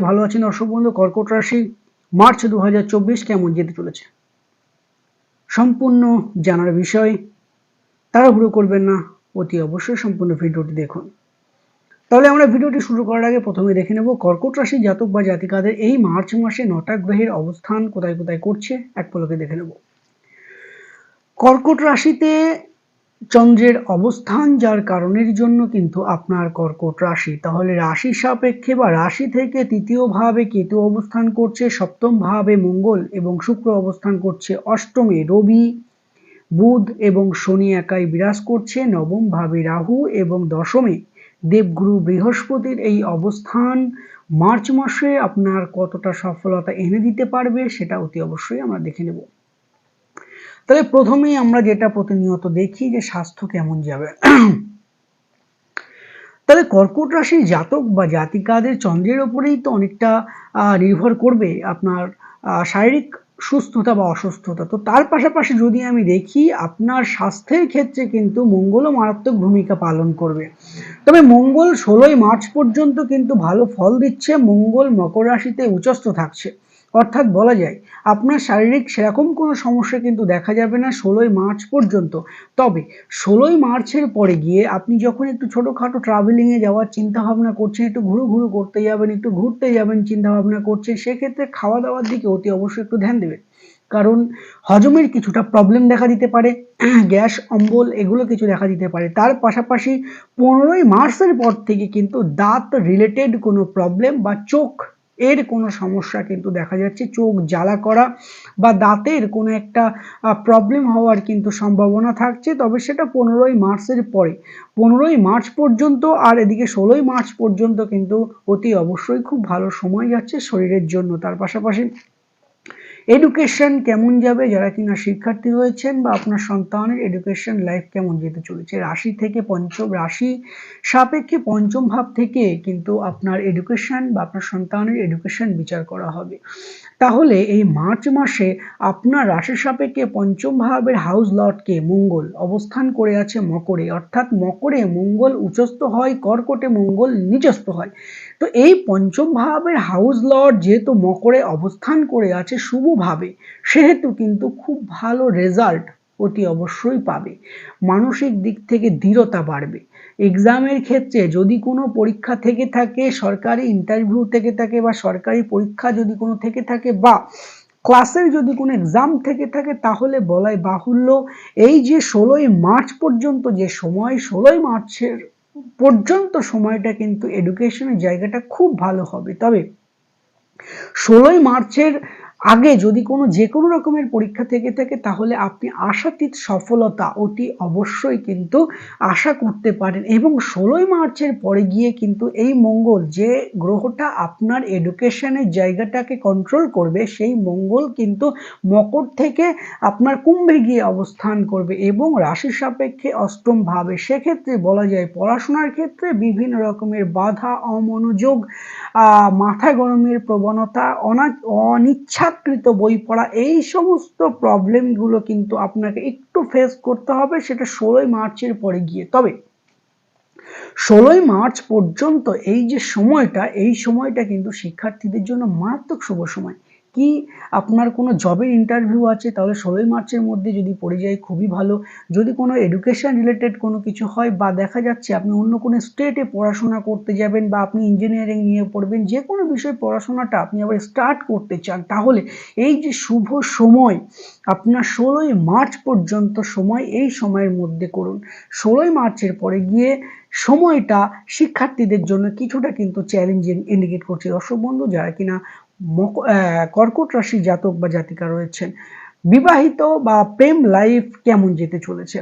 ভালো আছেন দর্শক বন্ধু? কর্কট রাশি, মার্চ দু কেমন যেতে চলেছে? সম্পূর্ণ জানার বিষয়, তাড়াহুড়ো করবেন না, অতি অবশ্যই সম্পূর্ণ ভিডিওটি দেখুন। তাহলে আমরা ভিডিওটি শুরু করার আগে প্রথমে দেখে নেব, কর্কট রাশি জাতক বা জাতিকাদের এই মার্চ মাসে নটা গ্রহের অবস্থান কোথায় কোথায় করছে এক পলকে দেখে নেব। কর্কট রাশিতে চন্দ্রের অবস্থান যার কারণের জন্য কিন্তু আপনার কর্কট রাশি। তাহলে রাশি সাপেক্ষে বা রাশি থেকে তৃতীয় ভাবে কেতু অবস্থান করছে, সপ্তম ভাবে মঙ্গল এবং শুক্র অবস্থান করছে অষ্টমে রবি। বুধ এবং শনি একাই বিরাজ করছে, নবম ভাবে রাহু এবং দশমে দেবগুরু বৃহস্পতির এই অবস্থান। মার্চ মাসে আপনার কতটা সফলতা এনে দিতে পারবে সেটা অতি অবশ্যই আমরা দেখে নেব। তবে প্রথমেই আমরা যেটা প্রতিনিয়ত দেখি যে স্বাস্থ্য কেমন যাবে। তাহলে কর্কট রাশির জাতক বা জাতিকাদের চন্দ্রের ওপরেই তো অনেকটা নির্ভর করবে আপনার শারীরিক সুস্থতা বা অসুস্থতা। তো তার পাশাপাশি যদি আমি দেখি, আপনার স্বাস্থ্যের ক্ষেত্রে কিন্তু মঙ্গলও মারাত্মক ভূমিকা পালন করবে। তবে মঙ্গল ষোলোই মার্চ পর্যন্ত কিন্তু ভালো ফল দিচ্ছে। মঙ্গল মকর রাশিতে উচ্চস্থ থাকছে। অর্থাৎ বলা যায়, আপনার শারীরিক সেরকম কোনো সমস্যা কিন্তু দেখা যাবে না ষোলোই মার্চ পর্যন্ত। তবে ষোলোই মার্চের পরে গিয়ে আপনি যখন একটু ছোটোখাটো ট্রাভেলিংয়ে যাওয়ার চিন্তাভাবনা করছেন, একটু ঘুরু ঘুরু করতে যাবেন, একটু ঘুরতে যাবেন চিন্তাভাবনা করছেন, সেক্ষেত্রে খাওয়া দাওয়ার দিকে অতি অবশ্যই একটু ধ্যান দেবেন। কারণ হজমের কিছুটা প্রবলেম দেখা দিতে পারে, গ্যাস, অম্বল এগুলো কিছু দেখা দিতে পারে। তার পাশাপাশি পনেরোই মার্চের পর থেকে কিন্তু দাঁত রিলেটেড কোনো প্রবলেম বা চোখ এর কোনো সমস্যা কিন্তু দেখা যাচ্ছে, চোখ জ্বালা করা বা দাঁতের কোনো একটা প্রবলেম হওয়ার কিন্তু সম্ভাবনা থাকছে। তবে সেটা পনেরোই মার্চের পরে, পনেরোই মার্চ পর্যন্ত আর এদিকে ষোলোই মার্চ পর্যন্ত কিন্তু অতি অবশ্যই খুব ভালো সময় যাচ্ছে শরীরের জন্য। তার পাশাপাশি এডুকেশন কেমন যাবে? যারা কিনা শিক্ষার্থী রয়েছেন বা আপনার সন্তানের এডুকেশন লাইফ কেমন যেতে চলেছে? রাশি থেকে পঞ্চম, রাশি সাপেক্ষে পঞ্চম ভাব থেকে কিন্তু আপনার এডুকেশন বা আপনার সন্তানের এডুকেশন বিচার করা হবে। তাহলে এই মার্চ মাসে আপনার রাশি সাপেক্ষে পঞ্চম ভাবের হাউস লর্ডকে মঙ্গল অবস্থান করে আছে মকরে। অর্থাৎ মকরে মঙ্গল উচ্চস্থ হয়, কর্কটে মঙ্গল নিচস্থ হয়। তো এই পঞ্চম ভাবের হাউস লর্ড যেহেতু মকরে অবস্থান করে আছে শুভভাবে সেহেতু কিন্তু খুব ভালো রেজাল্ট অতি অবশ্যই পাবে। মানসিক দিক থেকে দৃঢ়তা বাড়বে। এক্সামের ক্ষেত্রে যদি কোনো পরীক্ষা থেকে থাকে, সরকারি ইন্টারভিউ থেকে থাকে বা সরকারি পরীক্ষা যদি কোনো থেকে থাকে বা ক্লাসের যদি কোনো এক্সাম থেকে থাকে, তাহলে বলাই বাহুল্য এই যে ষোলোই মার্চ পর্যন্ত যে সময়, ষোলোই মার্চের পর্যন্ত সময়টা কিন্তু এডুকেশনের জায়গাটা খুব ভালো হবে। তবে ষোলোই মার্চের আগে যদি কোনো যে কোনো রকমের পরীক্ষা থেকে থাকে, তাহলে আপনি আশাতীত সফলতা অতি অবশ্যই কিন্তু আশা করতে পারেন। এবং ষোলোই মার্চের পরে গিয়ে কিন্তু এই মঙ্গল যে গ্রহটা আপনার এডুকেশনের জায়গাটাকে কন্ট্রোল করবে, সেই মঙ্গল কিন্তু মকর থেকে আপনার কুম্ভে গিয়ে অবস্থান করবে এবং রাশি সাপেক্ষে অষ্টম ভাবে। সেক্ষেত্রে বলা যায় পড়াশোনার ক্ষেত্রে বিভিন্ন রকমের বাধা, অমনোযোগ মাথা গরমের প্রবণতা, অনা অনিচ্ছা ইচ্ছাকৃত বই পড়া, এই সমস্ত প্রবলেমগুলো কিন্তু আপনাকে একটু ফেস করতে হবে, সেটা ষোলোই মার্চের পরে গিয়ে। তবে ষোলোই মার্চ পর্যন্ত এই যে সময়টা, এই সময়টা কিন্তু শিক্ষার্থীদের জন্য মারাত্মক শুভ সময়। কি আপনার কোনো জবের ইন্টারভিউ আছে, তাহলে ষোলোই মার্চের মধ্যে যদি পড়ে যায়, খুবই ভালো। যদি কোনো এডুকেশন রিলেটেড কোনো কিছু হয় বা দেখা যাচ্ছে আপনি অন্য কোনো স্টেটে পড়াশোনা করতে যাবেন বা আপনি ইঞ্জিনিয়ারিং নিয়ে পড়বেন, যে কোনো বিষয়ে পড়াশোনাটা আপনি আবার স্টার্ট করতে চান, তাহলে এই যে শুভ সময়, আপনার ষোলোই মার্চ পর্যন্ত সময় এই সময়ের মধ্যে করুন। ষোলোই মার্চের পরে গিয়ে সময়টা শিক্ষার্থীদের জন্য কিছুটা কিন্তু চ্যালেঞ্জিং ইন্ডিকেট করছে। দর্শক বন্ধু, যারা কিনা কর্কট রাশি জাতক বা জাতিকা রয়েছেন। বিবাহিত বা প্রেম লাইফ কেমন যেতে চলেছে?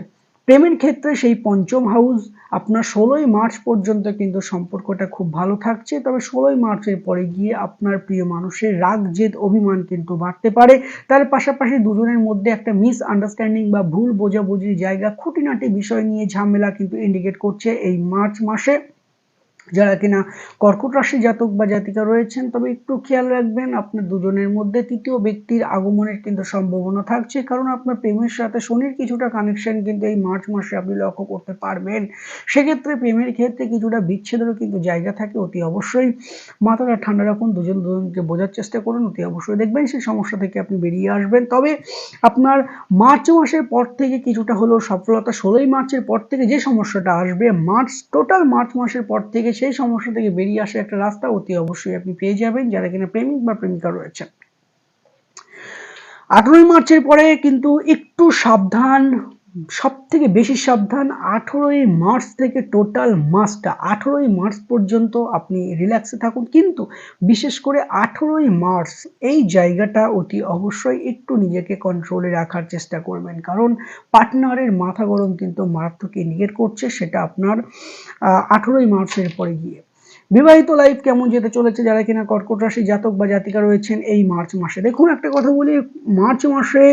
প্রেমের ক্ষেত্রে সেই পঞ্চম হাউস আপনার ষোলোই মার্চ পর্যন্ত কিন্তু সম্পর্কটা খুব ভালো থাকছে। তবে ষোলোই মার্চের পরে গিয়ে আপনার প্রিয় মানুষের রাগ, জেদ, অভিমান কিন্তু বাড়তে পারে। তার পাশাপাশি দুজনের মধ্যে একটা মিস আন্ডারস্ট্যান্ডিং বা ভুল বোঝাবুঝির জায়গা, খুঁটিনাটি বিষয় নিয়ে ঝামেলা কিন্তু ইন্ডিকেট করছে এই মার্চ মাসে। যারা কিনা কর্কট রাশি জাতক বা জাতিকা রয়েছেন, তবে একটু খেয়াল রাখবেন, আপনার দুজনের মধ্যে তৃতীয় ব্যক্তির আগমনের কিন্তু সম্ভাবনা থাকছে, কারণ আপনার প্রেমের সাথে শনির কিছুটা কানেকশন কিন্তু এই মার্চ মাসে আপনি লক্ষ্য করতে পারবেন। সেক্ষেত্রে প্রেমের ক্ষেত্রে কিছুটা বিচ্ছেদেরও কিন্তু জায়গা থাকে, অতি অবশ্যই। মাথাটা ঠান্ডা রাখুন, দুজন দুজনকে বোঝার চেষ্টা করুন, অতি অবশ্যই দেখবেন সেই সমস্যা থেকে আপনি বেরিয়ে আসবেন। তবে আপনার মার্চ মাসের পর থেকে কিছুটা হলেও সফলতা, ষোলোই মার্চের পর থেকে যে সমস্যাটা আসবে, মার্চ, টোটাল মার্চ মাসের পর থেকে সেই সমস্যা থেকে বেরিয়ে আসার একটা রাস্তা অতি অবশ্যই আপনি পেয়ে যাবেন, যারা কিনা প্রেমিক বা প্রেমিকা রয়েছেন। আঠেরোই মার্চের পরে কিন্তু একটু সাবধান সব থেকে বেশি সাবধান আঠেরোই মার্চ থেকে টোটাল মাসটা। আঠেরোই মার্চ পর্যন্ত আপনি রিল্যাক্সে থাকুন। কিন্তু বিশেষ করে আঠেরোই মার্চ এই জায়গাটা অতি অবশ্যই একটু নিজেকে কন্ট্রোলে রাখার চেষ্টা করবেন। কারণ পার্টনারের মাথা গরম কিন্তু মারাত্মক ইন্ডিকেট করছে, সেটা আপনার আঠেরোই মার্চের পরে গিয়ে। বিবাহিত লাইফ কেমন যেতে চলেছে যারা কিনা কর্কট রাশি জাতক বা জাতিকা রয়েছেন এই মার্চ মাসে। দেখুন, একটা কথা বলি, মার্চ মাসে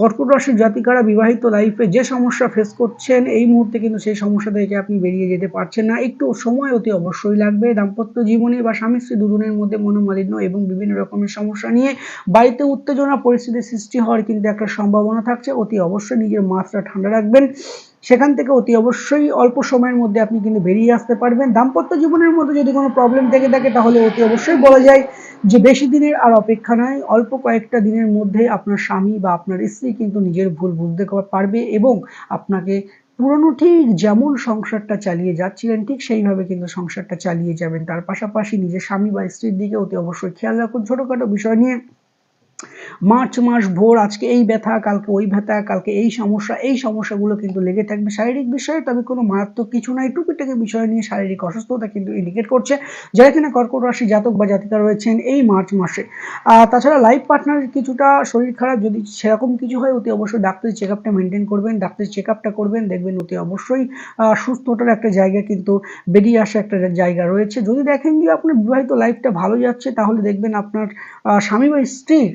কর্কট রাশির জাতিকারা বিবাহিত লাইফে যে সমস্যা ফেস করছেন, এই মুহূর্তে কিন্তু সেই সমস্যা থেকে আপনি বেরিয়ে যেতে পারছেন না। একটু সময় অতি অবশ্যই লাগবে। দাম্পত্য জীবনে বা স্বামী স্ত্রী দুজনের মধ্যে মনোমালিন্য এবং বিভিন্ন রকমের সমস্যা নিয়ে বাড়িতে উত্তেজনা, পরিস্থিতির সৃষ্টি হওয়ার কিন্তু একটা সম্ভাবনা থাকছে। অতি অবশ্যই নিজের মাত্রা ঠান্ডা রাখবেন। সেখান থেকে অতি অবশ্যই অল্প সময়ের মধ্যে আপনি কিন্তু বেরিয়ে আসতে পারবেন। দাম্পত্য জীবনের মধ্যে যদি কোনো প্রবলেম থেকে থাকে, তাহলে অতি অবশ্যই বলা যায় যে বেশি দিনের আর অপেক্ষা নয়, অল্প কয়েকটা দিনের মধ্যে আপনার স্বামী বা আপনার স্ত্রী কিন্তু নিজের ভুল বুঝতে পারবে এবং আপনাকে পুরনো ঠিক যেমন সংসারটা চালিয়ে যাচ্ছিলেন, ঠিক সেইভাবে কিন্তু সংসারটা চালিয়ে যাবেন। তার পাশাপাশি নিজের স্বামী বা স্ত্রীর দিকে অতি অবশ্যই খেয়াল রাখুন। ছোটোখাটো বিষয় নিয়ে মার্চ মাস ভোর, আজকে এই ব্যথা, কালকে ওই ব্যথা, কালকে এই সমস্যা, এই সমস্যাগুলো কিন্তু লেগে থাকবে। শারীরিক বিষয়ে তবে কোনো মারাত্মক কিছু নাই। টুকিটাকি বিষয় নিয়ে শারীরিক অসুস্থতা কিন্তু ইন্ডিকেট করছে। যারা কিনা কর্কট রাশি জাতক বা জাতিকা রয়েছেন এই মার্চ মাসে। তাছাড়া লাইফ পার্টনারের কিছুটা শরীর খারাপ, যদি সেরকম কিছু হয়, অতি অবশ্যই ডাক্তারি চেক আপটা মেনটেন করবেন, ডাক্তারি চেক আপটা করবেন। দেখবেন অতি অবশ্যই সুস্থতার একটা জায়গা কিন্তু বেরিয়ে আসা একটা জায়গা রয়েছে। যদি দেখেন যে আপনার বিবাহিত লাইফটা ভালো যাচ্ছে, তাহলে দেখবেন আপনার স্বামী বা স্ত্রীর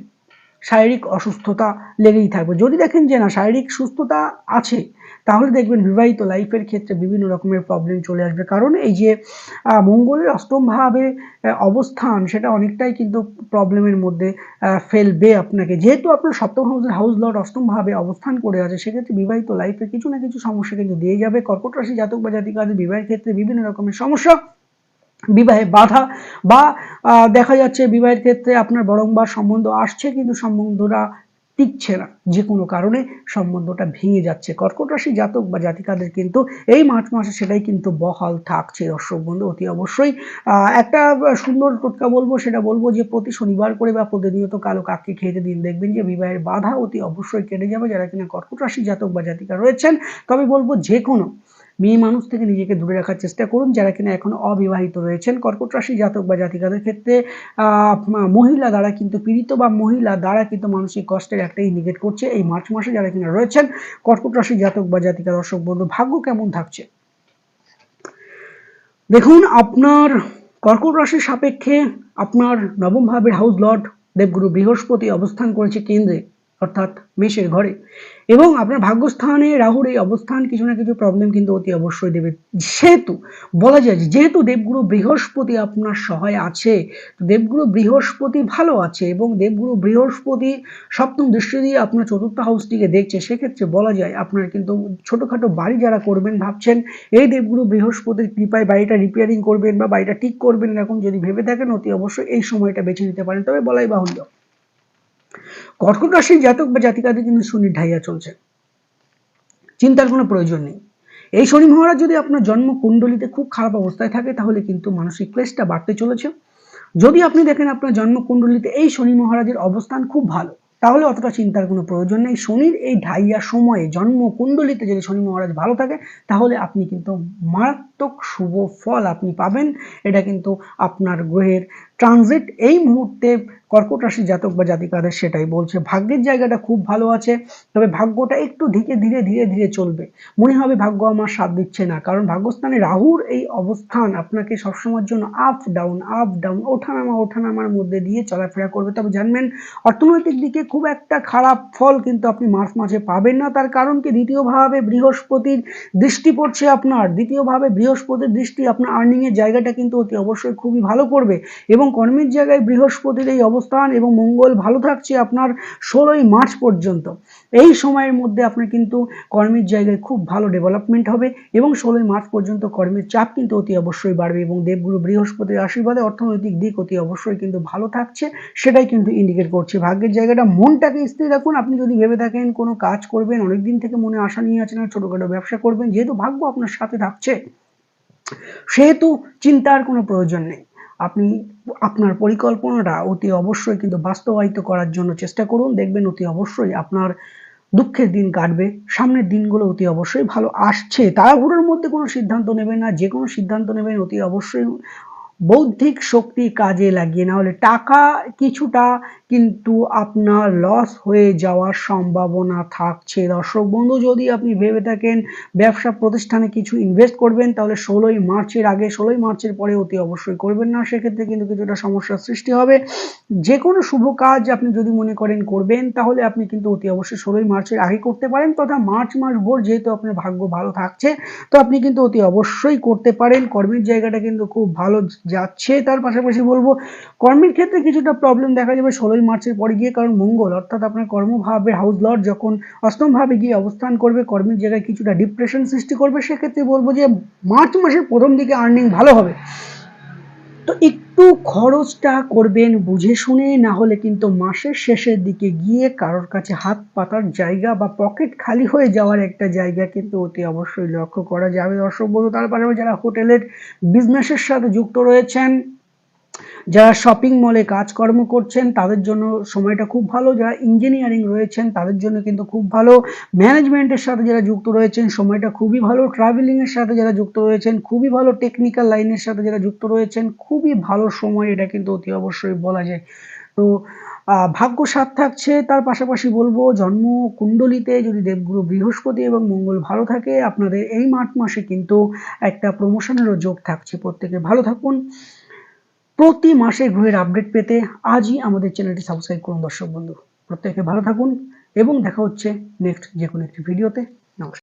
শারীরিক অসুস্থতা লেগেই থাকবে। যদি দেখেন যে না, শারীরিক সুস্থতা আছে, তাহলে দেখবেন বিবাহিত লাইফের ক্ষেত্রে বিভিন্ন রকমের প্রবলেম চলে আসবে। কারণ এই যে মঙ্গলের অষ্টমভাবে অবস্থান, সেটা অনেকটাই কিন্তু প্রবলেমের মধ্যে ফেলবে আপনাকে। যেহেতু আপনার সপ্তম হাউসের হাউস লর্ড অষ্টমভাবে অবস্থান করে আছে, সেক্ষেত্রে বিবাহিত লাইফে কিছু না কিছু সমস্যা কিন্তু দিয়ে যাবে। কর্কট রাশি জাতক বা জাতিকাদের বিবাহের ক্ষেত্রে বিভিন্ন রকমের সমস্যা বিবাহে বাধা বা দেখা যাচ্ছে বিবাহের ক্ষেত্রে আপনার বরংবার সম্বন্ধ আসছে কিন্তু সম্বন্ধটা টিকছে না। যে কোনো কারণে সম্বন্ধটা ভেঙে যাচ্ছে। কর্কট রাশি জাতক বা জাতিকাদের কিন্তু এই মার্চ মাসে সেটাই কিন্তু বহাল থাকছে। দর্শক বন্ধু, অতি অবশ্যই একটা সুন্দর টোটকা বলব, সেটা বলব যে প্রতি শনিবার করে বা প্রতিনিয়ত কালো কাককে খেতে দিন দেখবেন যে বিবাহের বাধা অতি অবশ্যই কেটে যাবে। যারা কিনা কর্কট রাশি জাতক বা জাতিকা রয়েছেন, তবে বলব যে কোনো মেয়ে মানুষ থেকে নিজেকে দূরে রাখার চেষ্টা করুন, যারা কিনা এখন অবিবাহিত রয়েছেন। কর্কট রাশি জাতক বা জাতিকাদের ক্ষেত্রে মহিলা দ্বারা কিন্তু পীড়িত বা মহিলা দ্বারা কিন্তু মানসিক কষ্টের একটা ইন্ডিকেট করছে এই মার্চ মাসে যারা কিনা রয়েছেন। কর্কট রাশি জাতক বা জাতিকা দর্শক বন্ধু, ভাগ্য কেমন থাকছে? দেখুন, আপনার কর্কট রাশির সাপেক্ষে আপনার নবম ভাবের হাউস লর্ড দেবগুরু বৃহস্পতি অবস্থান করেছে কেন্দ্রে। অর্থাৎ মেষের ঘরে। এবং আপনার ভাগ্যস্থানে রাহুর এই অবস্থান কিছু না কিছু প্রবলেম কিন্তু অতি অবশ্যই দেবে। সেহেতু বলা যায় যেহেতু দেবগুরু বৃহস্পতি আপনার সহায় আছে দেবগুরু বৃহস্পতি ভালো আছে এবং দেবগুরু বৃহস্পতি সপ্তম দৃষ্টি দিয়ে আপনার চতুর্থ হাউসটিকে দেখছে, সেক্ষেত্রে বলা যায় আপনার কিন্তু ছোটোখাটো বাড়ি যারা করবেন ভাবছেন, এই দেবগুরু বৃহস্পতির কৃপায় বাড়িটা রিপেয়ারিং করবেন বা বাড়িটা ঠিক করবেন এরকম যদি ভেবে থাকেন, অতি অবশ্যই এই সময়টা বেছে নিতে পারেন। তবে বলাই বাহুল্য। কর্কট রাশির জাতক বা জাতিকাদের কিন্তু শনি ঢাইয়া চলছে। চিন্তার কোনো প্রয়োজন নেই। এই শনি মহারাজ যদি আপনার জন্ম কুণ্ডলিতে খুব খারাপ অবস্থায় থাকে, তাহলে কিন্তু মানসিক ক্লেশটা বাড়তে চলেছে। যদি আপনি দেখেন আপনার জন্ম কুণ্ডলিতে এই শনি মহারাজের অবস্থান খুব ভালো, তাহলে অতটা চিন্তার কোনো প্রয়োজন নেই। শনির এই ঢাইয়া সময়ে জন্ম কুণ্ডলিতে যদি শনি মহারাজ ভালো থাকে, তাহলে আপনি কিন্তু মারাত্মক শুভ ফল আপনি পাবেন। এটা কিন্তু আপনার গ্রহের ট্রানজিট এই মুহূর্তে কর্কট রাশি জাতক বা জাতিকাদের সেটাই বলছে। ভাগ্যের জায়গাটা খুব ভালো আছে, তবে ভাগ্যটা একটু ধীরে ধীরে ধীরে ধীরে চলবে। মনে হবে ভাগ্য আমার সাথ দিচ্ছে না, কারণ ভাগ্যস্থানে রাহুর এই অবস্থান আপনাকে সবসময়ের জন্য আপ ডাউন আপ ডাউন ওঠানামা, ওঠানামার মধ্যে দিয়ে চলাফেরা করবে। তবে জানবেন, অর্থনৈতিক দিকে খুব একটা খারাপ ফল কিন্তু আপনি মার্চ মাসে পাবেন না। তার কারণ কি? দ্বিতীয়ভাবে বৃহস্পতির দৃষ্টি পড়ছে আপনার। দ্বিতীয়ভাবে বৃহস্পতির দৃষ্টি আপনার আর্নিংয়ের জায়গাটা কিন্তু অতি অবশ্যই খুবই ভালো করবে এবং কর্মের জায়গায় বৃহস্পতির এই অবস্থান এবং মঙ্গল ভালো থাকছে আপনার ষোলোই মার্চ পর্যন্ত। এই সময়ের মধ্যে আপনার কিন্তু কর্মের জায়গায় খুব ভালো ডেভেলপমেন্ট হবে এবং ষোলোই মার্চ পর্যন্ত কর্মের চাপ কিন্তু অতি অবশ্যই বাড়বে এবং দেবগুরু বৃহস্পতির আশীর্বাদে অর্থনৈতিক দিক অতি অবশ্যই কিন্তু ভালো থাকছে, সেটাই কিন্তু ইন্ডিকেট করছে। ভাগ্যের জায়গাটা মনটাকে স্থির রাখুন। আপনি যদি ভেবে থাকেন কোনো কাজ করবেন, অনেকদিন থেকে মনে আশা নিয়ে আছেন ছোটোখাটো ব্যবসা করবেন, যেহেতু ভাগ্য আপনার সাথে থাকছে, সেহেতু চিন্তার কোনো প্রয়োজন নেই। আপনি, আপনার পরিকল্পনাটা অতি অবশ্যই কিন্তু বাস্তবায়িত করার জন্য চেষ্টা করুন। দেখবেন অতি অবশ্যই আপনার দুঃখের দিন কাটবে, সামনের দিনগুলো অতি অবশ্যই ভালো আসছে। তাড়াহুড়োর মধ্যে কোনো সিদ্ধান্ত নেবেন না যে কোনো সিদ্ধান্ত নেবেন অতি অবশ্যই বৌদ্ধিক শক্তি কাজে লাগিয়ে, না হলে টাকা কিছুটা কিন্তু আপনার লস হয়ে যাওয়ার সম্ভাবনা থাকছে। দর্শক বন্ধু, যদি আপনি ভেবে থাকেন ব্যবসা প্রতিষ্ঠানে কিছু ইনভেস্ট করবেন, তাহলে ষোলোই মার্চের আগে, ষোলোই মার্চের পরে অতি অবশ্যই করবেন না। সেক্ষেত্রে কিন্তু কিছুটা সমস্যার সৃষ্টি হবে। যে কোনো শুভ কাজ আপনি যদি মনে করেন করবেন, তাহলে আপনি কিন্তু অতি অবশ্যই ষোলোই মার্চের আগে করতে পারেন, তথা মার্চ মাস ভোর যেহেতু আপনার ভাগ্য ভালো থাকছে, তো আপনি কিন্তু অতি অবশ্যই করতে পারেন। কর্মের জায়গাটা কিন্তু খুব ভালো যাচ্ছে, তার পাশাপাশি বলব, কর্মের ক্ষেত্রে কিছুটা প্রবলেম দেখা যাবে ষোলোই মার্চের পরে গিয়ে, কারণ মঙ্গল, অর্থাৎ আপনার কর্মভাবে হাউস লর্ড যখন অষ্টমভাবে গিয়ে অবস্থান করবে, কর্মের জায়গায় কিছুটা ডিপ্রেশন সৃষ্টি করবে, সেক্ষেত্রে বলব যে, মার্চ মাসের প্রথম দিকে আর্নিং ভালো হবে। তো একটু খরচটা করবেন বুঝে শুনে, না হলে কিন্তু মাসের শেষের দিকে গিয়ে কারোর কাছে হাত পাতার জায়গা বা পকেট খালি হয়ে যাওয়ার একটা জায়গা কিন্তু অতি অবশ্যই লক্ষ্য করা যাবে। দর্শক বন্ধু তার পাশাপাশি যারা হোটেলের বিজনেসের সাথে যুক্ত রয়েছেন যারা শপিং মলে কাজকর্ম করছেন, তাদের জন্য সময়টা খুব ভালো। যারা ইঞ্জিনিয়ারিং রয়েছেন, তাদের জন্য কিন্তু খুব ভালো। ম্যানেজমেন্টের সাথে যারা যুক্ত রয়েছেন, সময়টা খুবই ভালো। ট্রাভেলিংয়ের সাথে যারা যুক্ত রয়েছেন, খুবই ভালো। টেকনিক্যাল লাইনের সাথে যারা যুক্ত রয়েছেন, খুবই ভালো সময় এটা কিন্তু অতি অবশ্যই বলা যায়। তো ভাগ্য সাত থাকছে। তার পাশাপাশি বলব, জন্ম কুণ্ডলিতে যদি দেবগুরু বৃহস্পতি এবং মঙ্গল ভালো থাকে, আপনাদের এই মার্চ মাসে কিন্তু একটা প্রমোশনেরও যোগ থাকছে। প্রত্যেকে ভালো থাকুন। প্রতি মাসে গ্রহের আপডেট পেতে আজই আমাদের চ্যানেলটি সাবস্ক্রাইব করুন দর্শক বন্ধু। প্রত্যেকে ভালো থাকুন এবং দেখা হচ্ছে নেক্সট যে কোনো একটি ভিডিওতে নমস্কার।